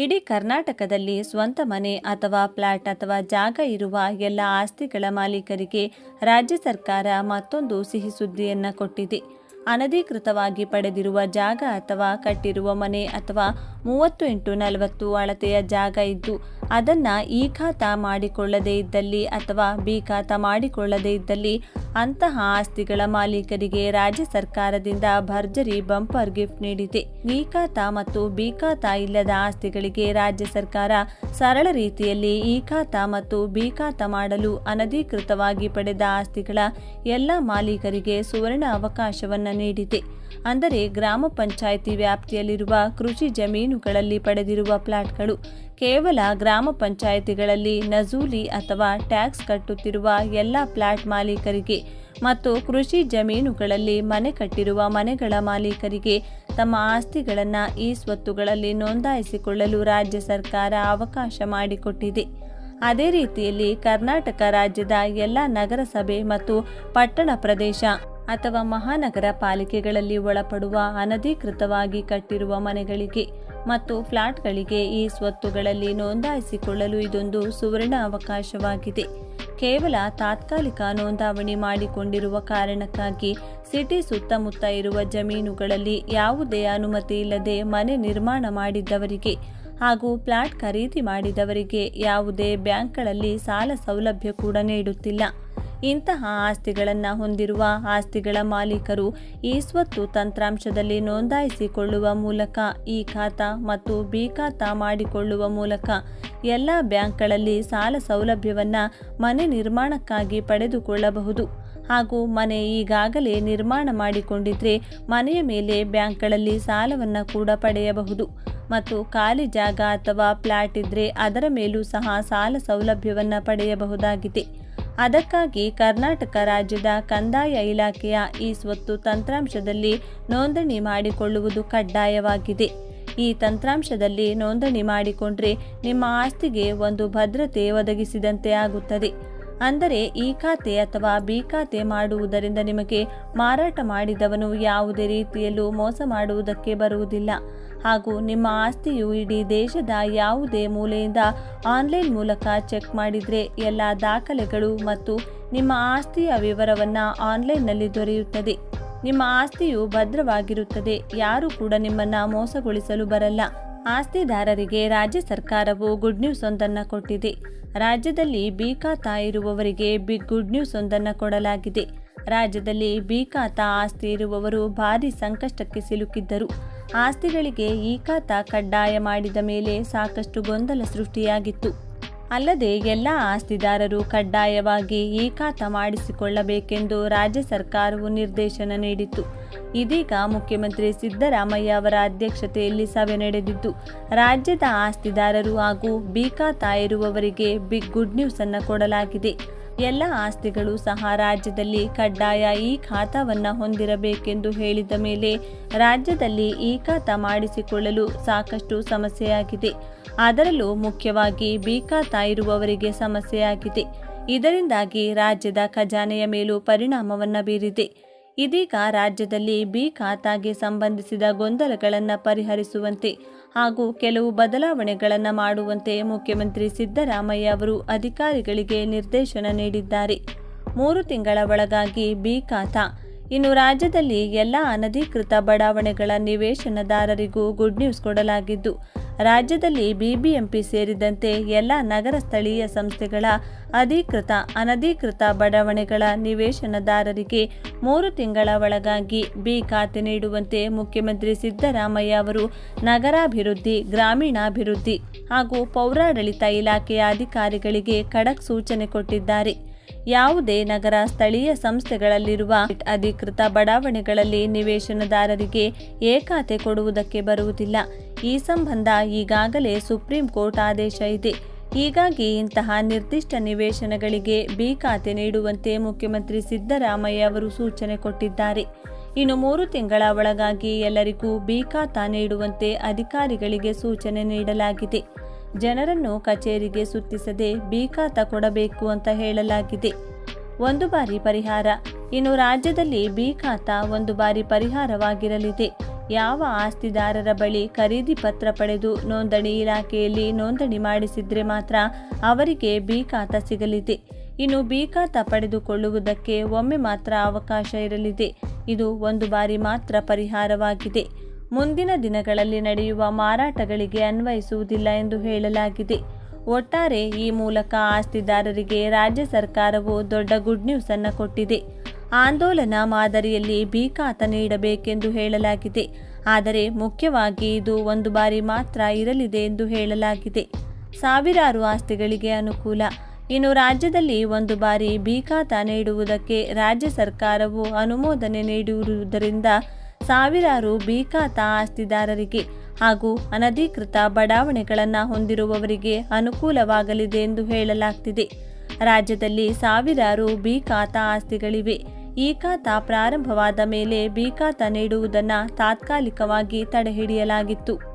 ಇಡೀ ಕರ್ನಾಟಕದಲ್ಲಿ ಸ್ವಂತ ಮನೆ ಅಥವಾ ಫ್ಲಾಟ್ ಅಥವಾ ಜಾಗ ಇರುವ ಎಲ್ಲ ಆಸ್ತಿಗಳ ಮಾಲೀಕರಿಗೆ ರಾಜ್ಯ ಸರ್ಕಾರ ಮತ್ತೊಂದು ಸಿಹಿ ಸುದ್ದಿಯನ್ನು ಕೊಟ್ಟಿದೆ. ಅನಧಿಕೃತವಾಗಿ ಪಡೆದಿರುವ ಜಾಗ ಅಥವಾ ಕಟ್ಟಿರುವ ಮನೆ ಅಥವಾ ಮೂವತ್ತು ಇಂಟು ನಲವತ್ತು ಅಳತೆಯ ಜಾಗ ಇದ್ದು, ಅದನ್ನು ಈ ಖಾತ ಮಾಡಿಕೊಳ್ಳದೇ ಇದ್ದಲ್ಲಿ ಅಥವಾ ಬಿ ಖಾತ ಮಾಡಿಕೊಳ್ಳದೇ ಇದ್ದಲ್ಲಿ ಅಂತಹ ಆಸ್ತಿಗಳ ಮಾಲೀಕರಿಗೆ ರಾಜ್ಯ ಸರ್ಕಾರದಿಂದ ಭರ್ಜರಿ ಬಂಪರ್ ಗಿಫ್ಟ್ ನೀಡಿದೆ. ಈ ಖಾತ ಮತ್ತು ಬಿ ಖಾತ ಇಲ್ಲದ ಆಸ್ತಿಗಳಿಗೆ ರಾಜ್ಯ ಸರ್ಕಾರ ಸರಳ ರೀತಿಯಲ್ಲಿ ಈ ಖಾತ ಮತ್ತು ಬಿ ಖಾತ ಮಾಡಲು ಅನಧಿಕೃತವಾಗಿ ಪಡೆದ ಆಸ್ತಿಗಳ ಎಲ್ಲ ಮಾಲೀಕರಿಗೆ ಸುವರ್ಣ ಅವಕಾಶವನ್ನು ನೀಡಿದೆ. ಅಂದರೆ ಗ್ರಾಮ ಪಂಚಾಯಿತಿ ವ್ಯಾಪ್ತಿಯಲ್ಲಿರುವ ಕೃಷಿ ಜಮೀನುಗಳಲ್ಲಿ ಪಡೆದಿರುವ ಪ್ಲಾಟ್ಗಳು ಕೇವಲ ಗ್ರಾಮ ಪಂಚಾಯಿತಿಗಳಲ್ಲಿ ನಜೂಲಿ ಅಥವಾ ಟ್ಯಾಕ್ಸ್ ಕಟ್ಟುತ್ತಿರುವ ಎಲ್ಲ ಪ್ಲಾಟ್ ಮಾಲೀಕರಿಗೆ ಮತ್ತು ಕೃಷಿ ಜಮೀನುಗಳಲ್ಲಿ ಮನೆ ಕಟ್ಟಿರುವ ಮನೆಗಳ ಮಾಲೀಕರಿಗೆ ತಮ್ಮ ಆಸ್ತಿಗಳನ್ನು ಈ ಸ್ವತ್ತುಗಳಲ್ಲಿ ನೋಂದಾಯಿಸಿಕೊಳ್ಳಲು ರಾಜ್ಯ ಸರ್ಕಾರ ಅವಕಾಶ ಮಾಡಿಕೊಟ್ಟಿದೆ. ಅದೇ ರೀತಿಯಲ್ಲಿ ಕರ್ನಾಟಕ ರಾಜ್ಯದ ಎಲ್ಲ ನಗರಸಭೆ ಮತ್ತು ಪಟ್ಟಣ ಪ್ರದೇಶ ಅಥವಾ ಮಹಾನಗರ ಪಾಲಿಕೆಗಳಲ್ಲಿ ಒಳಪಡುವ ಅನಧಿಕೃತವಾಗಿ ಕಟ್ಟಿರುವ ಮನೆಗಳಿಗೆ ಮತ್ತು ಫ್ಲಾಟ್ಗಳಿಗೆ ಈ ಸ್ವತ್ತುಗಳಲ್ಲಿ ನೋಂದಾಯಿಸಿಕೊಳ್ಳಲು ಇದೊಂದು ಸುವರ್ಣ ಅವಕಾಶವಾಗಿದೆ. ಕೇವಲ ತಾತ್ಕಾಲಿಕ ನೋಂದಾವಣಿ ಮಾಡಿಕೊಂಡಿರುವ ಕಾರಣಕ್ಕಾಗಿ ಸಿಟಿ ಸುತ್ತಮುತ್ತ ಇರುವ ಜಮೀನುಗಳಲ್ಲಿ ಯಾವುದೇ ಅನುಮತಿ ಇಲ್ಲದೆ ಮನೆ ನಿರ್ಮಾಣ ಮಾಡಿದ್ದವರಿಗೆ ಹಾಗೂ ಫ್ಲಾಟ್ ಖರೀದಿ ಮಾಡಿದವರಿಗೆ ಯಾವುದೇ ಬ್ಯಾಂಕ್ಗಳಲ್ಲಿ ಸಾಲ ಸೌಲಭ್ಯ ಕೂಡ ನೀಡುತ್ತಿಲ್ಲ. ಇಂತಹ ಆಸ್ತಿಗಳನ್ನು ಹೊಂದಿರುವ ಆಸ್ತಿಗಳ ಮಾಲೀಕರು ಈ ಸ್ವತ್ತು ತಂತ್ರಾಂಶದಲ್ಲಿ ನೋಂದಾಯಿಸಿಕೊಳ್ಳುವ ಮೂಲಕ ಈ ಖಾತಾ ಮತ್ತು ಬಿ ಖಾತಾ ಮಾಡಿಕೊಳ್ಳುವ ಮೂಲಕ ಎಲ್ಲ ಬ್ಯಾಂಕ್ಗಳಲ್ಲಿ ಸಾಲ ಸೌಲಭ್ಯವನ್ನು ಮನೆ ನಿರ್ಮಾಣಕ್ಕಾಗಿ ಪಡೆದುಕೊಳ್ಳಬಹುದು. ಹಾಗೂ ಮನೆ ಈಗಾಗಲೇ ನಿರ್ಮಾಣ ಮಾಡಿಕೊಂಡಿದ್ರೆ ಮನೆಯ ಮೇಲೆ ಬ್ಯಾಂಕ್ಗಳಲ್ಲಿ ಸಾಲವನ್ನು ಕೂಡ ಪಡೆಯಬಹುದು. ಮತ್ತು ಖಾಲಿ ಜಾಗ ಅಥವಾ ಫ್ಲ್ಯಾಟ್ ಇದ್ದರೆ ಅದರ ಮೇಲೂ ಸಹ ಸಾಲ ಸೌಲಭ್ಯವನ್ನು ಪಡೆಯಬಹುದಾಗಿದೆ. ಅದಕ್ಕಾಗಿ ಕರ್ನಾಟಕ ರಾಜ್ಯದ ಕಂದಾಯ ಇಲಾಖೆಯ ಈ ಸ್ವತ್ತು ತಂತ್ರಾಂಶದಲ್ಲಿ ನೋಂದಣಿ ಮಾಡಿಕೊಳ್ಳುವುದು ಕಡ್ಡಾಯವಾಗಿದೆ. ಈ ತಂತ್ರಾಂಶದಲ್ಲಿ ನೋಂದಣಿ ಮಾಡಿಕೊಂಡ್ರೆ ನಿಮ್ಮ ಆಸ್ತಿಗೆ ಒಂದು ಭದ್ರತೆ ಒದಗಿಸಿದಂತೆ ಆಗುತ್ತದೆ. ಅಂದರೆ ಈ ಖಾತೆ ಅಥವಾ ಬಿ ಖಾತೆ ಮಾಡುವುದರಿಂದ ನಿಮಗೆ ಮಾರಾಟ ಮಾಡಿದವನು ಯಾವುದೇ ರೀತಿಯಲ್ಲೂ ಮೋಸ ಮಾಡುವುದಕ್ಕೆ ಬರುವುದಿಲ್ಲ. ಹಾಗೂ ನಿಮ್ಮ ಆಸ್ತಿಯು ಇಡೀ ದೇಶದ ಯಾವುದೇ ಮೂಲೆಯಿಂದ ಆನ್ಲೈನ್ ಮೂಲಕ ಚೆಕ್ ಮಾಡಿದರೆ ಎಲ್ಲ ದಾಖಲೆಗಳು ಮತ್ತು ನಿಮ್ಮ ಆಸ್ತಿಯ ವಿವರವನ್ನು ಆನ್ಲೈನ್ನಲ್ಲಿ ದೊರೆಯುತ್ತದೆ. ನಿಮ್ಮ ಆಸ್ತಿಯು ಭದ್ರವಾಗಿರುತ್ತದೆ. ಯಾರೂ ಕೂಡ ನಿಮ್ಮನ್ನು ಮೋಸಗೊಳಿಸಲು ಬರಲ್ಲ. ಆಸ್ತಿದಾರರಿಗೆ ರಾಜ್ಯ ಸರ್ಕಾರವು ಗುಡ್ ನ್ಯೂಸ್ ಒಂದನ್ನು ಕೊಟ್ಟಿದೆ. ರಾಜ್ಯದಲ್ಲಿ ಬಿ ಖಾತಾ ಇರುವವರಿಗೆ ಬಿಗ್ ಗುಡ್ ನ್ಯೂಸ್ ಒಂದನ್ನು ಕೊಡಲಾಗಿದೆ. ರಾಜ್ಯದಲ್ಲಿ ಬಿ ಖಾತಾ ಆಸ್ತಿ ಇರುವವರು ಭಾರಿ ಸಂಕಷ್ಟಕ್ಕೆ ಸಿಲುಕಿದ್ದರು. ಆಸ್ತಿಗಳಿಗೆ ಈ ಖಾತಾ ಕಡ್ಡಾಯ ಮಾಡಿದ ಮೇಲೆ ಸಾಕಷ್ಟು ಗೊಂದಲ ಸೃಷ್ಟಿಯಾಗಿತ್ತು. ಅಲ್ಲದೆ ಎಲ್ಲ ಆಸ್ತಿದಾರರು ಕಡ್ಡಾಯವಾಗಿ ಏಕಾತ ಮಾಡಿಸಿಕೊಳ್ಳಬೇಕೆಂದು ರಾಜ್ಯ ಸರ್ಕಾರವು ನಿರ್ದೇಶನ ನೀಡಿತ್ತು. ಇದೀಗ ಮುಖ್ಯಮಂತ್ರಿ ಸಿದ್ದರಾಮಯ್ಯ ಅವರ ಅಧ್ಯಕ್ಷತೆಯಲ್ಲಿ ಸಭೆ ನಡೆದಿದ್ದು, ರಾಜ್ಯದ ಆಸ್ತಿದಾರರು ಹಾಗೂ ಬಿ ಖಾತ ಇರುವವರಿಗೆ ಬಿಗ್ ಗುಡ್ ನ್ಯೂಸ್ ಅನ್ನು ಕೊಡಲಾಗಿದೆ. ಎಲ್ಲ ಆಸ್ತಿಗಳು ಸಹ ರಾಜ್ಯದಲ್ಲಿ ಕಡ್ಡಾಯ ಈ ಖಾತಾವನ್ನು ಹೊಂದಿರಬೇಕೆಂದು ಹೇಳಿದ ಮೇಲೆ ರಾಜ್ಯದಲ್ಲಿ ಈ ಖಾತ ಮಾಡಿಸಿಕೊಳ್ಳಲು ಸಾಕಷ್ಟು ಸಮಸ್ಯೆಯಾಗಿದೆ. ಅದರಲ್ಲೂ ಮುಖ್ಯವಾಗಿ ಬಿ ಖಾತ ಇರುವವರಿಗೆ ಸಮಸ್ಯೆಯಾಗಿದೆ. ಇದರಿಂದಾಗಿ ರಾಜ್ಯದ ಖಜಾನೆಯ ಮೇಲೂ ಪರಿಣಾಮವನ್ನು ಬೀರಿದೆ. ಇದೀಗ ರಾಜ್ಯದಲ್ಲಿ ಬಿ ಖಾತಾಗೆ ಸಂಬಂಧಿಸಿದ ಗೊಂದಲಗಳನ್ನು ಪರಿಹರಿಸುವಂತೆ ಹಾಗೂ ಕೆಲವು ಬದಲಾವಣೆಗಳನ್ನು ಮಾಡುವಂತೆ ಮುಖ್ಯಮಂತ್ರಿ ಸಿದ್ದರಾಮಯ್ಯ ಅವರು ಅಧಿಕಾರಿಗಳಿಗೆ ನಿರ್ದೇಶನ ನೀಡಿದ್ದಾರೆ. ಮೂರು ತಿಂಗಳ ಒಳಗಾಗಿ ಬಿ ಖಾತಾ. ಇನ್ನು ರಾಜ್ಯದಲ್ಲಿ ಎಲ್ಲ ಅನಧಿಕೃತ ಬಡಾವಣೆಗಳ ನಿವೇಶನದಾರರಿಗೂ ಗುಡ್ ನ್ಯೂಸ್ ಕೊಡಲಾಗಿದ್ದು ರಾಜ್ಯದಲ್ಲಿ ಬಿಬಿಎಂಪಿ ಸೇರಿದಂತೆ ಎಲ್ಲ ನಗರ ಸ್ಥಳೀಯ ಸಂಸ್ಥೆಗಳ ಅಧಿಕೃತ, ಅನಧಿಕೃತ ಬಡಾವಣೆಗಳ ನಿವೇಶನದಾರರಿಗೆ ಮೂರು ತಿಂಗಳ ಒಳಗಾಗಿ ಬಿ ಖಾತೆ ನೀಡುವಂತೆ ಮುಖ್ಯಮಂತ್ರಿ ಸಿದ್ದರಾಮಯ್ಯ ಅವರು ನಗರಾಭಿವೃದ್ಧಿ, ಗ್ರಾಮೀಣಾಭಿವೃದ್ಧಿ ಹಾಗೂ ಪೌರಾಡಳಿತ ಇಲಾಖೆಯ ಅಧಿಕಾರಿಗಳಿಗೆ ಖಡಕ್ ಸೂಚನೆ ಕೊಟ್ಟಿದ್ದಾರೆ. ಯಾವುದೇ ನಗರ ಸ್ಥಳೀಯ ಸಂಸ್ಥೆಗಳಲ್ಲಿರುವ ಅಧಿಕೃತ ಬಡಾವಣೆಗಳಲ್ಲಿ ನಿವೇಶನದಾರರಿಗೆ ಏಕಾತೆ ಕೊಡುವುದಕ್ಕೆ ಬರುವುದಿಲ್ಲ. ಈ ಸಂಬಂಧ ಈಗಾಗಲೇ ಸುಪ್ರೀಂ ಕೋರ್ಟ್ ಆದೇಶ ಇದೆ. ಹೀಗಾಗಿ ಇಂತಹ ನಿರ್ದಿಷ್ಟ ನಿವೇಶನಗಳಿಗೆ ಬಿ ಖಾತೆ ನೀಡುವಂತೆ ಮುಖ್ಯಮಂತ್ರಿ ಸಿದ್ದರಾಮಯ್ಯ ಅವರು ಸೂಚನೆ ಕೊಟ್ಟಿದ್ದಾರೆ. ಇನ್ನು ಮೂರು ತಿಂಗಳ ಒಳಗಾಗಿ ಎಲ್ಲರಿಗೂ ಬಿ ಖಾತಾ ನೀಡುವಂತೆ ಅಧಿಕಾರಿಗಳಿಗೆ ಸೂಚನೆ ನೀಡಲಾಗಿದೆ. ಜನರನ್ನು ಕಚೇರಿಗೆ ಸುತ್ತಿಸದೆ ಬೀಕಾತ ಕೊಡಬೇಕು ಅಂತ ಹೇಳಲಾಗಿದೆ. ಒಂದು ಬಾರಿ ಪರಿಹಾರ. ಇನ್ನು ರಾಜ್ಯದಲ್ಲಿ ಬೀಕಾತ ಒಂದು ಬಾರಿ ಪರಿಹಾರವಾಗಿರಲಿದೆ. ಯಾವ ಆಸ್ತಿದಾರರ ಬಳಿ ಖರೀದಿ ಪತ್ರ ಪಡೆದು ನೋಂದಣಿ ಇಲಾಖೆಯಲ್ಲಿ ನೋಂದಣಿ ಮಾಡಿಸಿದ್ರೆ ಮಾತ್ರ ಅವರಿಗೆ ಬಿ ಖಾತಾ ಸಿಗಲಿದೆ. ಇನ್ನು ಬಿ ಖಾತಾ ಪಡೆದುಕೊಳ್ಳುವುದಕ್ಕೆ ಒಮ್ಮೆ ಮಾತ್ರ ಅವಕಾಶ ಇರಲಿದೆ. ಇದು ಒಂದು ಬಾರಿ ಮಾತ್ರ ಪರಿಹಾರವಾಗಿದೆ. ಮುಂದಿನ ದಿನಗಳಲ್ಲಿ ನಡೆಯುವ ಮಾರಾಟಗಳಿಗೆ ಅನ್ವಯಿಸುವುದಿಲ್ಲ ಎಂದು ಹೇಳಲಾಗಿದೆ. ಒಟ್ಟಾರೆ ಈ ಮೂಲಕ ಆಸ್ತಿದಾರರಿಗೆ ರಾಜ್ಯ ಸರ್ಕಾರವು ದೊಡ್ಡ ಗುಡ್ ನ್ಯೂಸ್ ಅನ್ನು ಕೊಟ್ಟಿದೆ. ಆಂದೋಲನ ಮಾದರಿಯಲ್ಲಿ ಖಾತಾ ನೀಡಬೇಕೆಂದು ಹೇಳಲಾಗಿದೆ. ಆದರೆ ಮುಖ್ಯವಾಗಿ ಇದು ಒಂದು ಬಾರಿ ಮಾತ್ರ ಇರಲಿದೆ ಎಂದು ಹೇಳಲಾಗಿದೆ. ಸಾವಿರಾರು ಆಸ್ತಿಗಳಿಗೆ ಅನುಕೂಲ. ಇನ್ನು ರಾಜ್ಯದಲ್ಲಿ ಒಂದು ಬಾರಿ ಭೀಕಾತ ನೀಡುವುದಕ್ಕೆ ರಾಜ್ಯ ಸರ್ಕಾರವು ಅನುಮೋದನೆ ನೀಡಿರುವುದರಿಂದ ಸಾವಿರಾರು ಬಿ ಖಾತಾ ಆಸ್ತಿದಾರರಿಗೆ ಹಾಗೂ ಅನಧಿಕೃತ ಬಡಾವಣೆಗಳನ್ನು ಹೊಂದಿರುವವರಿಗೆ ಅನುಕೂಲವಾಗಲಿದೆ ಎಂದು ಹೇಳಲಾಗ್ತಿದೆ. ರಾಜ್ಯದಲ್ಲಿ ಸಾವಿರಾರು ಬಿ ಆಸ್ತಿಗಳಿವೆ. ಈ ಖಾತಾ ಪ್ರಾರಂಭವಾದ ಮೇಲೆ ಬಿ ನೀಡುವುದನ್ನು ತಾತ್ಕಾಲಿಕವಾಗಿ ತಡೆಹಿಡಿಯಲಾಗಿತ್ತು.